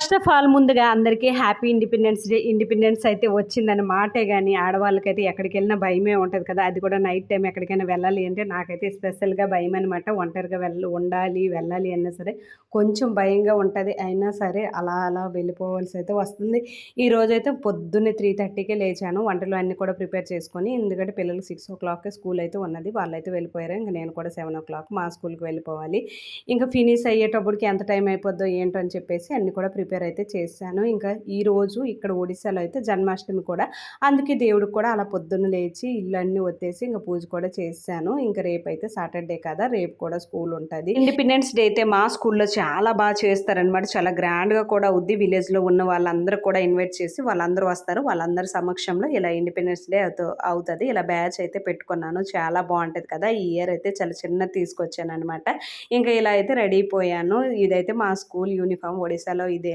First of all ముందుగా అందరికీ happy independence day independence అయితే వచ్చిందని మాటే కానీ ఆడవాళ్ళకైతే ఎక్కడికి వెళ్ళినా భయమే ఉంటుంది కదా. అది కూడా నైట్ టైం ఎక్కడికైనా వెళ్ళాలి అంటే నాకైతే స్పెషల్గా భయం అనమాట ఒంటరిగా వెళ్ళ ఉండాలి వెళ్ళాలి అన్నా సరే కొంచెం భయంగా ఉంటుంది. అయినా సరే అలా అలా వెళ్ళిపోవాల్సి అయితే వస్తుంది. ఈ రోజైతే పొద్దున్నే త్రీ థర్టీకే లేచాను. వంటలు అన్నీ కూడా ప్రిపేర్ చేసుకొని ఎందుకంటే పిల్లలు సిక్స్ ఓ క్లాక్కి స్కూల్ అయితే ఉన్నది. వాళ్ళైతే వెళ్ళిపోయారు. ఇంకా నేను కూడా సెవెన్ ఓ క్లాక్ మా స్కూల్కి వెళ్ళిపోవాలి. ఇంకా ఫినిష్ అయ్యేటప్పటికి ఎంత టైం అయిపోద్దో ఏంటో అని చెప్పేసి అన్నీ కూడా ప్రిపేర్ అయితే చేశాను. ఇంకా ఈ రోజు ఇక్కడ ఒడిశాలో అయితే జన్మాష్టమి కూడా. అందుకే దేవుడికి కూడా అలా పొద్దున్న లేచి ఇల్లు అన్నీ వచ్చేసి ఇంకా పూజ కూడా చేశాను. ఇంకా రేపు అయితే సాటర్డే కదా రేపు కూడా స్కూల్ ఉంటుంది. ఇండిపెండెన్స్ డే అయితే మా స్కూల్లో చాలా బాగా చేస్తారనమాట చాలా గ్రాండ్గా కూడా ఉంది విలేజ్లో ఉన్న వాళ్ళందరూ కూడా ఇన్వైట్ చేసి వాళ్ళందరూ వస్తారు. వాళ్ళందరి సమక్షంలో ఇలా ఇండిపెండెన్స్ డే అవుతుంది. ఇలా బ్యాచ్ అయితే పెట్టుకున్నాను. చాలా బాగుంటుంది కదా. ఈ ఇయర్ అయితే చాలా చిన్న తీసుకొచ్చాను అనమాట ఇంకా ఇలా అయితే రెడీ అయిపోయాను. ఇదైతే మా స్కూల్ యూనిఫామ్ ఒడిశాలో ఇదే